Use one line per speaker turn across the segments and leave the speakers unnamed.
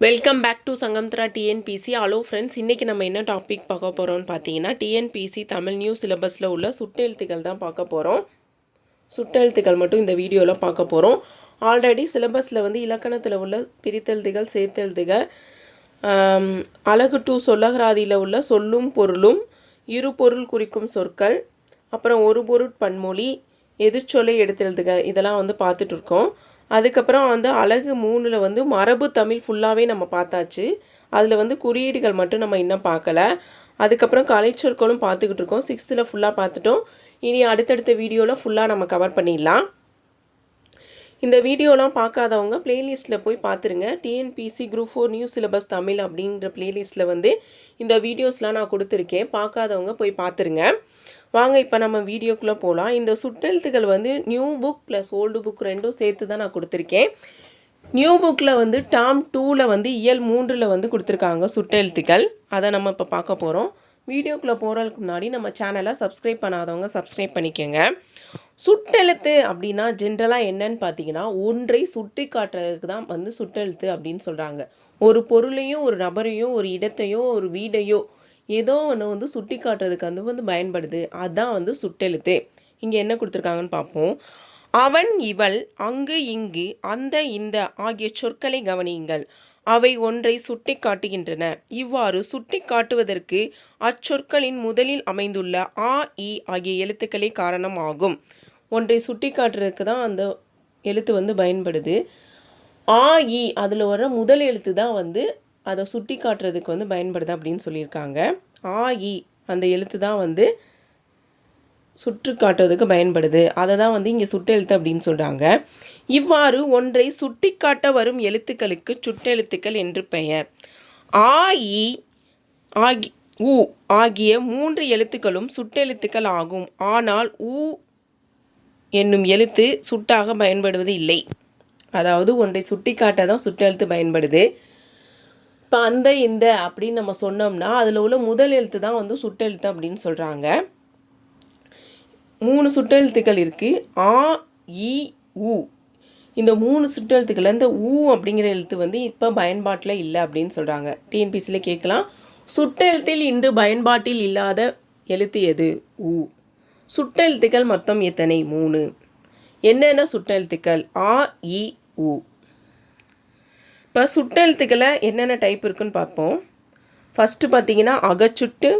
Welcome back to Sangamtra TNPSC hello friends இன்றைக்கி நம்ம என்ன டாபிக் பார்க்க போகிறோம்னு பார்த்தீங்கன்னா டிஎன்பிசி தமிழ் நியூ சிலபஸில் உள்ள சுட்டெழுத்துக்கள் தான் பார்க்க போகிறோம் சுட்டெழுத்துக்கள் மட்டும் இந்த வீடியோவில் பார்க்க போகிறோம் ஆல்ரெடி சிலபஸில் வந்து இலக்கணத்தில் உள்ள பிரித்தெழுத்துகள் சேர்த்தெழுத்துகள் அழகு டூ சொல்லகராதியில் உள்ள சொல்லும் பொருளும் இரு பொருள் குறிக்கும் சொற்கள் அப்புறம் ஒரு பொருட் பன்மொழி எதிர்ச்சொலை எடுத்தெழுதுக இதெல்லாம் வந்து பார்த்துட்டு இருக்கோம். அதுக்கப்புறம் வந்து அழகு மூணில் வந்து மரபு தமிழ் ஃபுல்லாகவே நம்ம பார்த்தாச்சு. அதில் வந்து குறியீடுகள் மட்டும் நம்ம இன்னும் பார்க்கல. அதுக்கப்புறம் கலைச்சொற்களும் பார்த்துக்கிட்டு இருக்கோம். சிக்ஸ்த்தில் ஃபுல்லாக பார்த்துட்டோம். இனி அடுத்தடுத்த வீடியோவில் ஃபுல்லாக நம்ம கவர் பண்ணிடலாம். இந்த வீடியோலாம் பார்க்காதவங்க பிளேலிஸ்ட்டில் போய் பார்த்துருங்க. TNPSC group four new syllabus Tamil அப்படின்ற பிளேலிஸ்ட்டில் வந்து இந்த வீடியோஸ்லாம் நான் கொடுத்துருக்கேன். பார்க்காதவங்க போய் பார்த்துருங்க. வாங்க இப்போ நம்ம வீடியோக்குள்ளே போகலாம் இந்த சுட்டெழுத்துக்கள் வந்து new book plus old book ரெண்டும் சேர்த்து தான் நான் கொடுத்துருக்கேன். நியூ புக்கில் வந்து டாம் டூவில் வந்து இயல் மூன்றில் வந்து கொடுத்துருக்காங்க சுட்டெழுத்துக்கள் அதை நம்ம இப்போ பார்க்க போகிறோம் வீடியோக்குள்ளே போகிறதுக்கு முன்னாடி நம்ம சேனலை சப்ஸ்கிரைப் பண்ணாதவங்க சப்ஸ்கிரைப் பண்ணிக்கோங்க. சுட்டெழுத்து அப்படின்னா ஜென்ரலாக என்னன்னு பார்த்தீங்கன்னா ஒன்றை சுட்டி காட்டுறதுக்கு தான் வந்து சுட்டெழுத்து அப்படின்னு சொல்கிறாங்க ஒரு பொருளையும் ஒரு நபரையும் ஒரு இடத்தையோ ஒரு வீடையோ ஏதோ ஒன்று வந்து சுட்டி காட்டுறதுக்கு வந்து வந்து பயன்படுது. அதுதான் வந்து சுட்டெழுத்து. இங்கே என்ன கொடுத்துருக்காங்கன்னு பார்ப்போம். அவன் இவள் அங்கு இங்கு அந்த இந்த ஆகிய சொற்களை கவனியுங்கள். அவை ஒன்றை சுட்டி காட்டுகின்றன. இவ்வாறு சுட்டி காட்டுவதற்கு அச்சொற்களின் முதலில் அமைந்துள்ள ஆ இ ஆகிய எழுத்துக்களே காரணமாகும். ஒன்றை சுட்டி காட்டுறதுக்கு தான் அந்த எழுத்து வந்து பயன்படுது. ஆ இ அதில் வர முதல் எழுத்து தான் வந்து அதை சுட்டி காட்டுறதுக்கு வந்து பயன்படுது அப்படின்னு சொல்லியிருக்காங்க. ஆஇ அந்த எழுத்து தான் வந்து சுற்று காட்டுவதற்கு பயன்படுது. அதை தான் வந்து இங்கே சுட்டெழுத்து அப்படின்னு சொல்கிறாங்க இவ்வாறு ஒன்றை சுட்டிக்காட்ட வரும் எழுத்துக்களுக்கு சுட்டெழுத்துக்கள் என்று பெயர். ஆ இ ஆகி உ ஆகிய மூன்று எழுத்துக்களும் சுட்டெழுத்துக்கள் ஆகும். ஆனால் உ என்னும் எழுத்து சுட்டாக பயன்படுவது இல்லை அதாவது ஒன்றை சுட்டிக்காட்ட தான் சுட்டெழுத்து பயன்படுது. இப்போ அந்த இந்த அப்படின்னு நம்ம சொன்னோம்னா அதில் உள்ள முதல் எழுத்து தான் வந்து சுட்டெழுத்து அப்படின்னு சொல்கிறாங்க மூணு சுட்டெழுத்துக்கள் இருக்குது ஆ இ உ. இந்த மூணு சுட்டெழுத்துக்கள் இந்த ஊ அப்படிங்கிற எழுத்து வந்து இப்போ பயன்பாட்டில் இல்லை அப்படின்னு சொல்கிறாங்க டிஎன்பிசியில் கேட்கலாம். சுட்டெழுத்தில் இன்று பயன்பாட்டில் இல்லாத எழுத்து எது? ஊ சுட்டெழுத்துக்கள் மொத்தம் எத்தனை? மூணு. என்னென்ன சுட்டெழுத்துக்கள்? ஆ இ உ. இப்போ சுட்டெழுத்துக்களை என்னென்ன டைப் இருக்குன்னு பார்ப்போம். ஃபஸ்ட்டு பார்த்தீங்கன்னா அகச்சுட்டு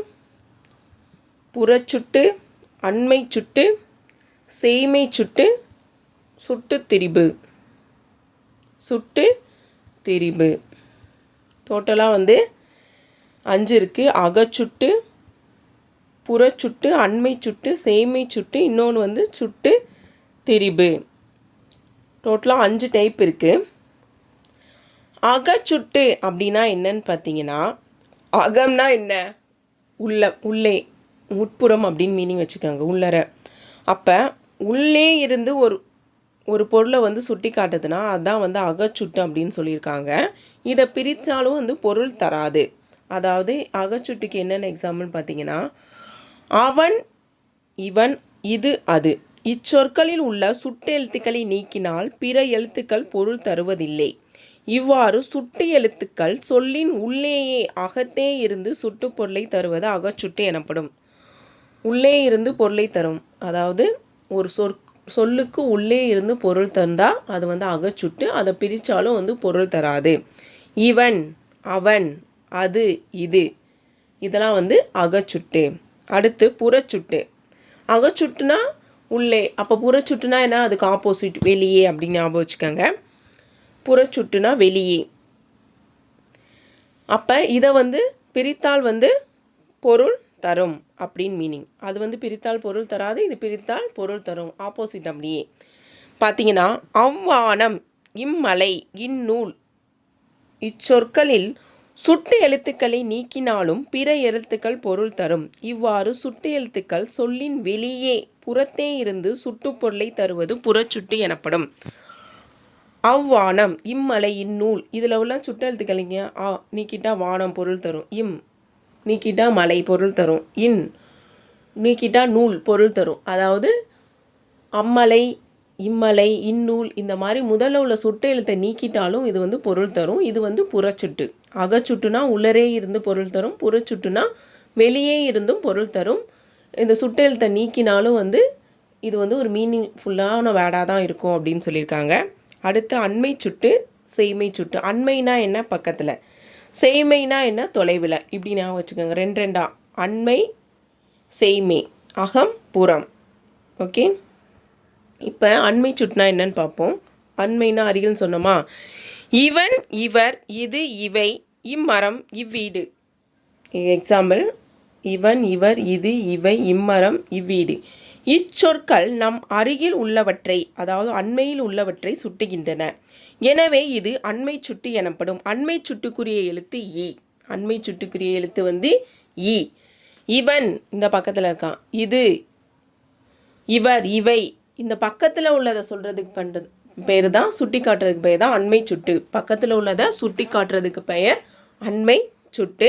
புறச்சுட்டு அண்மை சுட்டு சேமை சுட்டு சுட்டு திரிபு. சுட்டு திரிபு டோட்டலாக வந்து அஞ்சு இருக்குது அகச்சுட்டு புறச்சுட்டு அண்மை சுட்டு சேமை சுட்டு இன்னொன்று வந்து சுட்டு திரிபு. டோட்டலாக அஞ்சு டைப் இருக்குது அகச்சுட்டு அப்படின்னா என்னன்னு பார்த்தீங்கன்னா அகம்னா என்ன? உள்ள உள்ளே உட்புறம் அப்படின்னு மீனிங் வச்சுக்கோங்க உள்ளர. அப்போ உள்ளே இருந்து ஒரு ஒரு பொருளை வந்து சுட்டி காட்டுதுன்னா அதுதான் வந்து அகச்சுட்டு அப்படின்னு சொல்லியிருக்காங்க. இதை பிரித்தாலும் வந்து பொருள் தராது. அதாவது அகச்சுட்டுக்கு என்னென்ன எக்ஸாம்பிள் பார்த்தீங்கன்னா அவன் இவன் இது அது. இச்சொற்களில் உள்ள சுட்டு எழுத்துக்களை நீக்கினால் பிற எழுத்துக்கள் பொருள் தருவதில்லை. இவ்வாறு சுட்டு எழுத்துக்கள் சொல்லின் உள்ளேயே அகத்தே இருந்து சுட்டு பொருளை தருவது அகச்சுட்டு எனப்படும். உள்ளே இருந்து பொருளை தரும். அதாவது ஒரு சொற் சொல்லுக்கு உள்ளே இருந்து பொருள் தந்தால் அது வந்து அகச்சுட்டு அதை பிரித்தாலும் வந்து பொருள் தராது. இவன் அவன் அது இது இதெல்லாம் வந்து அகச்சுட்டு. அடுத்து புறச்சுட்டு. அகச்சுட்டுனா உள்ளே அப்போ புறச்சுட்டுனா என்ன? அதுக்கு ஆப்போசிட் வெளியே அப்படின்னு ஞாபகம் வச்சுக்கோங்க. புறச்சுட்டுனா வெளியே. அப்போ இதை வந்து பிரித்தால் வந்து பொருள் தரும் அப்படின்னு மீனிங் அது வந்து பிரித்தால் பொருள் தராது இது பிரித்தால் பொருள் தரும். ஆப்போசிட் அப்படியே. பார்த்தீங்கன்னா அவ்வானம் இம்மலை இந்நூல் இச்சொற்களில் சுட்டு எழுத்துக்களை நீக்கினாலும் பிற எழுத்துக்கள் பொருள் தரும். இவ்வாறு சுட்டு எழுத்துக்கள் சொல்லின் வெளியே புறத்தே இருந்து சுட்டு பொருளை தருவது புறச்சுட்டு எனப்படும். அவ்வானம் இம்மலை இந்நூல் இதில் உள்ள சுட்டெழுத்துக்கலைங்க ஆ நீக்கிட்டா வானம் பொருள் தரும். இம் நீக்கிட்டா மலை பொருள் தரும். இன் நீக்கிட்டா நூல் பொருள் தரும். அதாவது அம்மலை இம்மலை இந்நூல் இந்த மாதிரி முதல்ல உள்ள சுட்டு எழுத்தை நீக்கிட்டாலும் இது வந்து பொருள் தரும். இது வந்து புறச்சுட்டு. அகச்சுட்டுனா உள்ளரே இருந்து பொருள் தரும். புறச்சுட்டுனா வெளியே இருந்தும் பொருள் தரும். இந்த சுட்டெழுத்தை நீக்கினாலும் வந்து இது வந்து ஒரு மீனிங்ஃபுல்லான வேர்டாக தான் இருக்கும் அப்படின்னு சொல்லியிருக்காங்க. அடுத்து அண்மை சுட்டு செய்மை சுட்டு. அண்மைனா என்ன பக்கத்தில்? செய்மைனா என்ன தொலைவில்? இப்படி நான் வச்சுக்கோங்க. ரெண்டு ரெண்டா? அண்மை செய்மை. அகம் புறம். ஓகே? இப்போ அண்மை சுட்டுனா என்னன்னு பார்ப்போம். அண்மைனா அருகில்னு சொன்னோமா? இவன் இவர் இது இவை இம்மரம் இவ்வீடு. எக்ஸாம்பிள் இவன் இவர் இது இவை இம்மரம் இவ்வீடு. இச்சொற்கள் நம் அருகில் உள்ளவற்றை அதாவது அண்மையில் உள்ளவற்றை சுட்டுகின்றன. எனவே இது அண்மை சுட்டு எனப்படும். அண்மை சுட்டுக்குரிய எழுத்து இ. அண்மை சுட்டுக்குரிய எழுத்து வந்து இ. இவன் இந்த பக்கத்தில் இருக்கான். இது இவர் இவை. இந்த பக்கத்தில் உள்ளதை சொல்கிறதுக்கு பண்ணுறது பேர் தான் சுட்டி காட்டுறதுக்கு பெயர் தான் அண்மை சுட்டு. பக்கத்தில் உள்ளதை சுட்டி காட்டுறதுக்கு பெயர் அண்மை சுட்டு.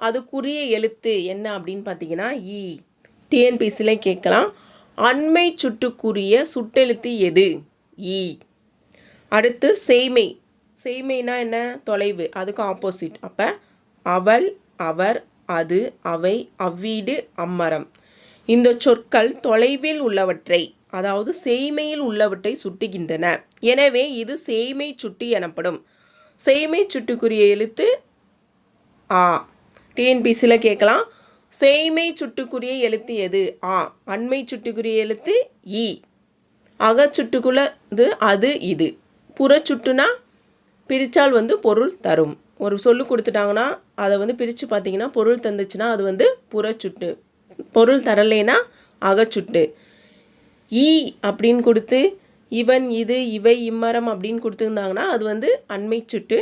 அதுக்குரிய எழுத்து என்ன அப்படின்னு பார்த்தீங்கன்னா இ. டிஎன்பிசியில் கேட்கலாம். அண்மை சுட்டுக்குரிய சுட்டெழுத்து எது? இ. அடுத்து செய்மை. செய்மைனா என்ன? தொலைவு. அதுக்கு ஆப்போசிட் அப்போ அவள் அவர் அது அவை அவ்வீடு அம்மரம். இந்த சொற்கள் தொலைவில் உள்ளவற்றை அதாவது செய்மையில் உள்ளவற்றை சுட்டுகின்றன. எனவே இது செய்மை சுட்டு எனப்படும். செய்மை சுட்டுக்குரிய எழுத்து ஆ டிஎன்பிசியில் கேட்கலாம். செய்மை சுட்டுக்குரிய எழுத்து எது? ஆ அண்மை சுட்டுக்குரிய எழுத்து இ. இது அது இது. புற சுட்டுனா பிரித்தால் வந்து பொருள் தரும். ஒரு சொல்லு கொடுத்துட்டாங்கன்னா அதை வந்து பிரித்து பார்த்தீங்கன்னா பொருள் தந்துச்சுன்னா அது வந்து புற சுட்டு. பொருள் தரலைன்னா அகச்சுட்டு ஈ அப்படின்னு கொடுத்து இவன் இது இவை இம்மரம் அப்படின்னு கொடுத்துருந்தாங்கன்னா அது வந்து அண்மை சுட்டு.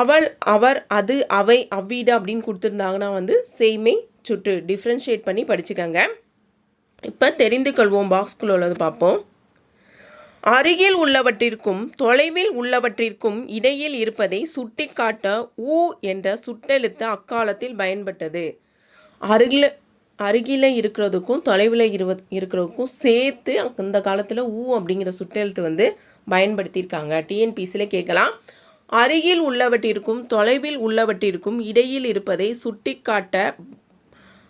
அவள் அவர் அது அவை அவ்வீடு அப்படின்னு கொடுத்துருந்தாங்கன்னா வந்து செய்மை சுட்டு டிஃப்ரென்ஷியேட் பண்ணி படிச்சுக்கோங்க. இப்போ தெரிந்து கொள்வோம் பாக்ஸ்குள்ள உள்ளது பார்ப்போம். அருகில் உள்ளவற்றிற்கும் தொலைவில் உள்ளவற்றிற்கும் இடையில் இருப்பதை சுட்டிக்காட்ட ஊ என்ற சுட்டெழுத்து அக்காலத்தில் பயன்பட்டது. அருகில் அருகில் இருக்கிறதுக்கும் தொலைவில் இருவ இருக்கிறதுக்கும் சேர்த்து அந்த காலத்தில் ஊ அப்படிங்கிற சுட்டெழுத்து வந்து பயன்படுத்தியிருக்காங்க. டிஎன்பிசியில் கேட்கலாம். அருகில் உள்ளவற்றிற்கும் தொலைவில் உள்ளவற்றிற்கும் இடையில் இருப்பதை சுட்டிக்காட்ட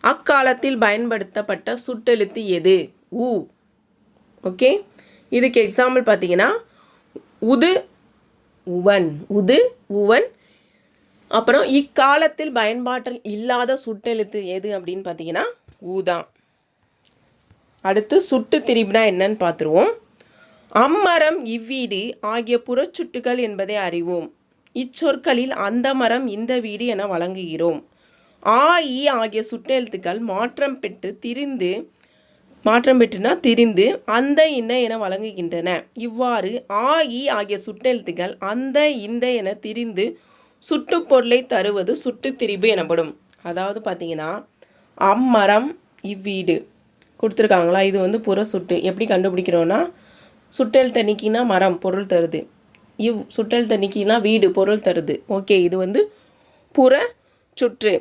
அக்காலத்தில் பயன்படுத்தப்பட்ட சுட்டெழுத்து எது? ஊ ஓகே? இதுக்கு எக்ஸாம்பிள் பார்த்தீங்கன்னா உது உவன். உது உவன். அப்புறம் இக்காலத்தில் பயன்பாட்டில் இல்லாத சுட்டெழுத்து எது அப்படின்னு பார்த்தீங்கன்னா ஊதான் அடுத்து சுட்டு திரிபுனா என்னன்னு பார்த்துருவோம். அம்மரம் இவ்வீடு ஆகிய புறச்சுட்டுகள் என்பதை அறிவோம். இச்சொற்களில் அந்த மரம் இந்த வீடு என வழங்குகிறோம். ஆ இ ஆகிய சுட்டெழுத்துக்கள் மாற்றம் பெற்று திரிந்து மாற்றம் பெற்றுனா திரிந்து அந்த இன்ன என வழங்குகின்றன. இவ்வாறு ஆ இ ஆகிய சுட்டெழுத்துக்கள் அந்த இந்த என திரிந்து சுட்டுப்பொருளை தருவது சுட்டு திரிபு எனப்படும். அதாவது பார்த்தீங்கன்னா அம்மரம் இவ்வீடு கொடுத்துருக்காங்களா? இது வந்து புற சுட்டு எப்படி கண்டுபிடிக்கிறோன்னா சுட்டெழுத்த நீக்கினா மரம் பொருள் தருது. இவ் சுட்டெழுத்த நீக்கினா வீடு பொருள் தருது. ஓகே இது வந்து புற சுற்று.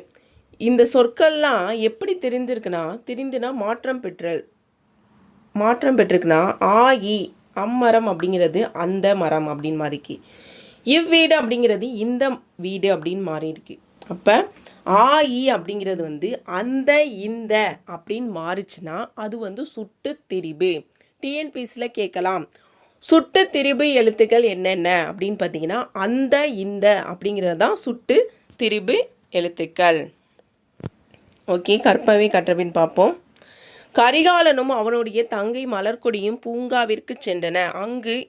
இந்த சொற்கள்லாம் எப்படி தெரிந்திருக்குன்னா தெரிந்துனா மாற்றம் பெற்றல். மாற்றம் பெற்றிருக்குன்னா ஆயி அம்மரம் அப்படிங்கிறது அந்த மரம் அப்படின்னு மாறிக்கு. இவ்வீடு அப்படிங்கிறது இந்த வீடு அப்படின்னு மாறி இருக்கு அப்போ ஆயி அப்படிங்கிறது வந்து அந்த இந்த அப்படின்னு மாறிச்சுன்னா அது வந்து சுட்டு திரிபு. டிஎன்பிசியில் கேட்கலாம். சுட்டு திரிபு எழுத்துக்கள் என்னென்ன? அப்படின்னு பார்த்தீங்கன்னா அந்த இந்த அப்படிங்கிறது தான் சுட்டு திரிபு எழுத்துக்கள். ஓகே கற்பவை கற்றபின் பார்ப்போம். கரிகாலனும் அவனுடைய தங்கை மலர்கொடியும் பூங்காவிற்கு சென்றன. அங்கு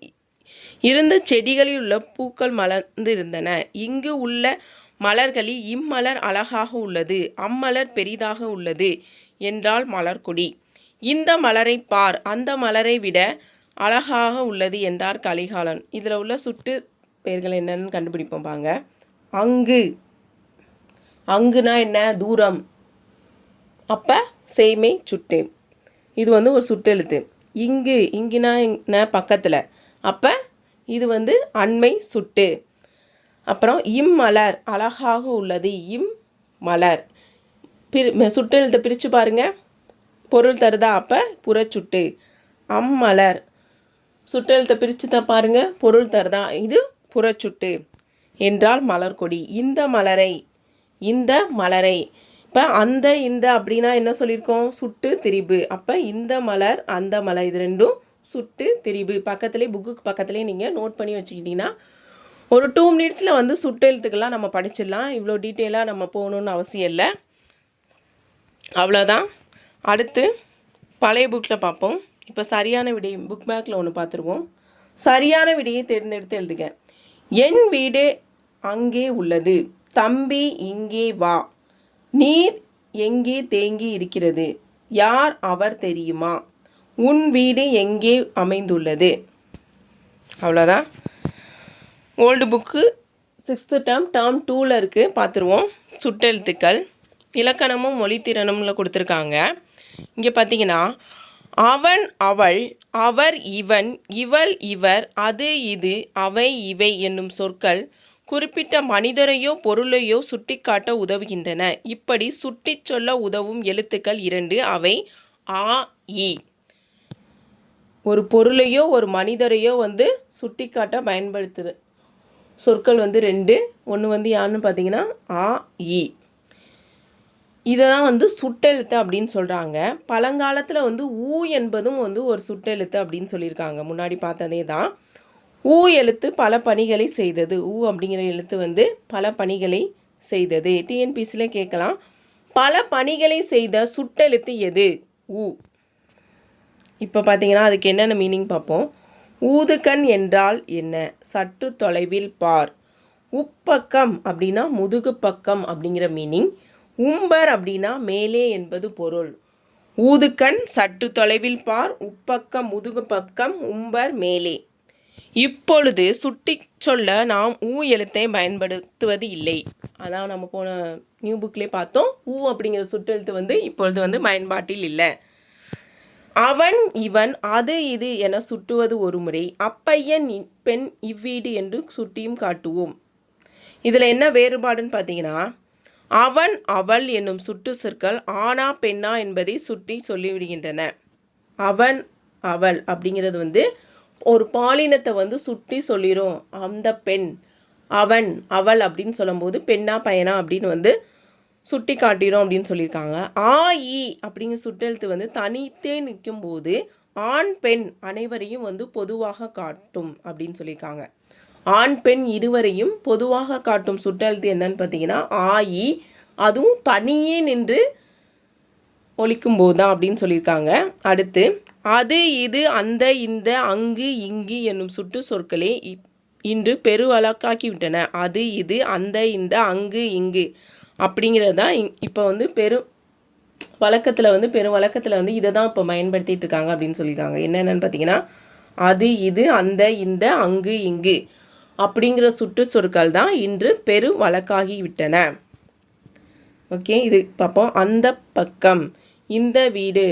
இருந்த செடிகளில் உள்ள பூக்கள் மலர்ந்து இருந்தன இங்கு உள்ள மலர்களில் இம்மலர் அழகாக உள்ளது அம்மலர் பெரிதாக உள்ளது என்றால் மலர்கொடி. இந்த மலரை பார் அந்த மலரை விட அழகாக உள்ளது என்றார் கலிகாலன். இதில் உள்ள சுட்டு பெயர்கள் என்னன்னு கண்டுபிடிப்போம் பாங்க அங்கு. அங்குனா என்ன? தூரம். அப்போ செய்மை சுட்டு. இது வந்து ஒரு சுட்டெழுத்து இங்கு இங்குனா என்ன? பக்கத்தில். அப்போ இது வந்து அண்மை சுட்டு. அப்புறம் இம்மலர் அழகாக உள்ளது இம் மலர். பிரி சுட்டெழுத்தை பிரித்து பாருங்கள் பொருள் தருதா? அப்போ புறச்சுட்டு. அம்மலர். சுட்டெழுத்தை பிரித்து தான் பாருங்கள் பொருள் தருதா? இது புறச்சுட்டு. என்றால் மலர்கொடி இந்த மலரை இந்த மலரை. இப்போ அந்த இந்த அப்படின்னா என்ன சொல்லியிருக்கோம்? சுட்டு திரிபு. அப்போ இந்த மலர் அந்த மலர். இது ரெண்டும் சுட்டு திரிபு. பக்கத்துலேயே புக்குக்கு பக்கத்துலேயே நீங்கள் நோட் பண்ணி வச்சுக்கிட்டிங்கன்னா ஒரு டூ மினிட்ஸில் வந்து சுட்டு எழுத்துக்கெல்லாம் நம்ம படிச்சிடலாம். இவ்வளோ டீட்டெயிலாக நம்ம போகணுன்னு அவசியம் இல்லை. அவ்வளோதான். அடுத்து பழைய புக்கில் பார்ப்போம். இப்போ சரியான விடை புக் பேக்கில் ஒன்று பார்த்துருவோம். சரியான விடையை தேர்ந்தெடுத்து எழுதுக. என் வீடு அங்கே உள்ளது. தம்பி இங்கே வா. நீர் எங்கே தேங்கி இருக்கிறது? யார் அவர் தெரியுமா? உன் வீடு எங்கே அமைந்துள்ளது? அவ்வளோதான் old book sixth term term டூவில் இருக்குது பார்த்துருவோம். சுட்டெழுத்துக்கள். இலக்கணமும் மொழித்திறனும்ல கொடுத்துருக்காங்க. இங்கே பார்த்தீங்கன்னா அவன் அவள் அவர் இவன் இவள் இவர் அது இது அவை இவை என்னும் சொற்கள் குறிப்பிட்ட மனிதரையோ பொருளையோ சுட்டிக்காட்ட உதவுகின்றன. இப்படி சுட்டிச் சொல்ல உதவும் எழுத்துக்கள் இரண்டு அவை ஆ இ. ஒரு பொருளையோ ஒரு மனிதரையோ வந்து சுட்டிக்காட்ட பயன்படுத்துது. சொற்கள் வந்து ரெண்டு ஒன்று வந்து யாருன்னு பார்த்தீங்கன்னா ஆ இ. இதை தான் வந்து சுட்டெழுத்து அப்படின்னு சொல்கிறாங்க பழங்காலத்தில் வந்து ஊ என்பதும் வந்து ஒரு சுட்டெழுத்து அப்படின்னு சொல்லியிருக்காங்க. முன்னாடி பார்த்ததே தான் ஊ எழுத்து பல பணிகளை செய்தது. ஊ அப்படிங்கிற எழுத்து வந்து பல பணிகளை செய்தது. டிஎன்பிசியில் கேட்கலாம். பல பணிகளை செய்த சுட்டெழுத்து எது? ஊ. இப்போ பார்த்தீங்கன்னா அதுக்கு என்னென்ன மீனிங் பார்ப்போம். ஊதுகண் என்றால் என்ன? சற்று தொலைவில் பார். உப்பக்கம் அப்படின்னா முதுகு பக்கம் அப்படிங்கிற மீனிங். உம்பர் அப்படின்னா மேலே என்பது பொருள். ஊதுக்கண் சற்று தொலைவில் பார் உப்பக்கம் முதுகு பக்கம் உம்பர் மேலே. இப்பொழுது சுட்டி சொல்ல நாம் ஊ எழுத்தை பயன்படுத்துவது இல்லை. அதான் நம்ம போன நியூ புக்லேயே பார்த்தோம். ஊ அப்படிங்கிற சுட்டெழுத்து வந்து இப்பொழுது வந்து பயன்பாட்டில் இல்லை. அவன் இவன் அது இது என சுட்டுவது ஒரு முறை. அப்பையன் பெண் இவ்வீடு என்று சுட்டியும் காட்டுவோம். இதில் என்ன வேறுபாடுன்னு பார்த்தீங்கன்னா அவன் அவள் என்னும் சுட்டு சொற்கள் ஆனா பெண்ணா என்பதை சுட்டி சொல்லிவிடுகின்றன. அவன் அவள் அப்படிங்கிறது வந்து ஒரு பாலினத்தை வந்து சுட்டி சொல்லிடும் அந்த பெண் அவன் அவள் அப்படின்னு சொல்லும்போது பெண்ணா பையனா அப்படின்னு வந்து சுட்டி காட்டிடும் அப்படின்னு சொல்லியிருக்காங்க. ஆ இ அப்படிங்கிற சுட்டெழுத்து வந்து தனித்தே நிற்கும் போது ஆண் பெண் அனைவரையும் வந்து பொதுவாக காட்டும் அப்படின்னு சொல்லியிருக்காங்க. ஆண் பெண் இருவரையும் பொதுவாக காட்டும் சுட்டெழுத்து என்னன்னு பார்த்தீங்கன்னா ஆயி அதுவும் தனியே நின்று ஒழிக்கும் போது தான் அப்படின்னு சொல்லியிருக்காங்க. அடுத்து அது இது அந்த இந்த அங்கு இங்கு என்னும் சுட்டு சொற்களே இன்று பெருவழக்காக்கி விட்டன அது இது அந்த இந்த அங்கு இங்கு அப்படிங்கிறது தான் இப்போ வந்து பெரு வழக்கத்தில் வந்து பெரும் வழக்கத்தில் வந்து இதை தான் இப்போ பயன்படுத்திகிட்டு இருக்காங்க அப்படின்னு சொல்லியிருக்காங்க. என்னென்னு பார்த்தீங்கன்னா அது இது அந்த இந்த அங்கு இங்கு அப்படிங்கிற சுற்று சொற்கள் தான் இன்று பெரு வழக்காகி விட்டன ஓகே இது பார்ப்போம் அந்த பக்கம் இந்த வீடு.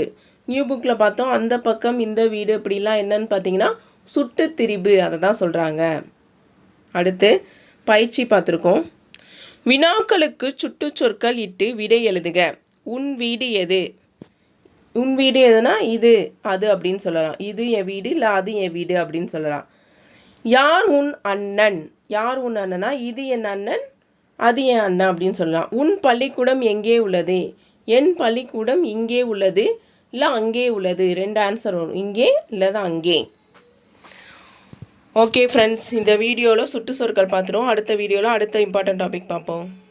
நியூ புக்கில் பார்த்தோம் அந்த பக்கம் இந்த வீடு அப்படிலாம் என்னன்னு பார்த்தீங்கன்னா சுட்டு திரிபு அதை தான் சொல்கிறாங்க அடுத்து பயிற்சி பார்த்துருக்கோம். வினாக்களுக்கு சுட்டு சொற்கள் இட்டு விடை எழுதுக. உன் வீடு எது? உன் வீடு எதுனா இது அது அப்படின்னு சொல்லலாம். இது என் வீடு இல்லை அது என் வீடு அப்படின்னு சொல்லலாம். யார் உன் அண்ணன்? யார் உன் அண்ணனா? இது என் அண்ணன் அது என் அண்ணன் அப்படின்னு சொல்லலாம். உன் பள்ளிக்கூடம் எங்கே உள்ளது? என் பள்ளிக்கூடம் இங்கே உள்ளது இல்லை அங்கே உள்ளது? ரெண்டு ஆன்சர் வரும். இங்கே இல்லைதா அங்கே. ஓகே ஃப்ரெண்ட்ஸ் இந்த வீடியோவில் சுற்றுச்சொற்கள் பார்த்துருவோம். அடுத்த வீடியோவில் அடுத்த இம்பார்ட்டன்ட் டாபிக் பார்ப்போம்.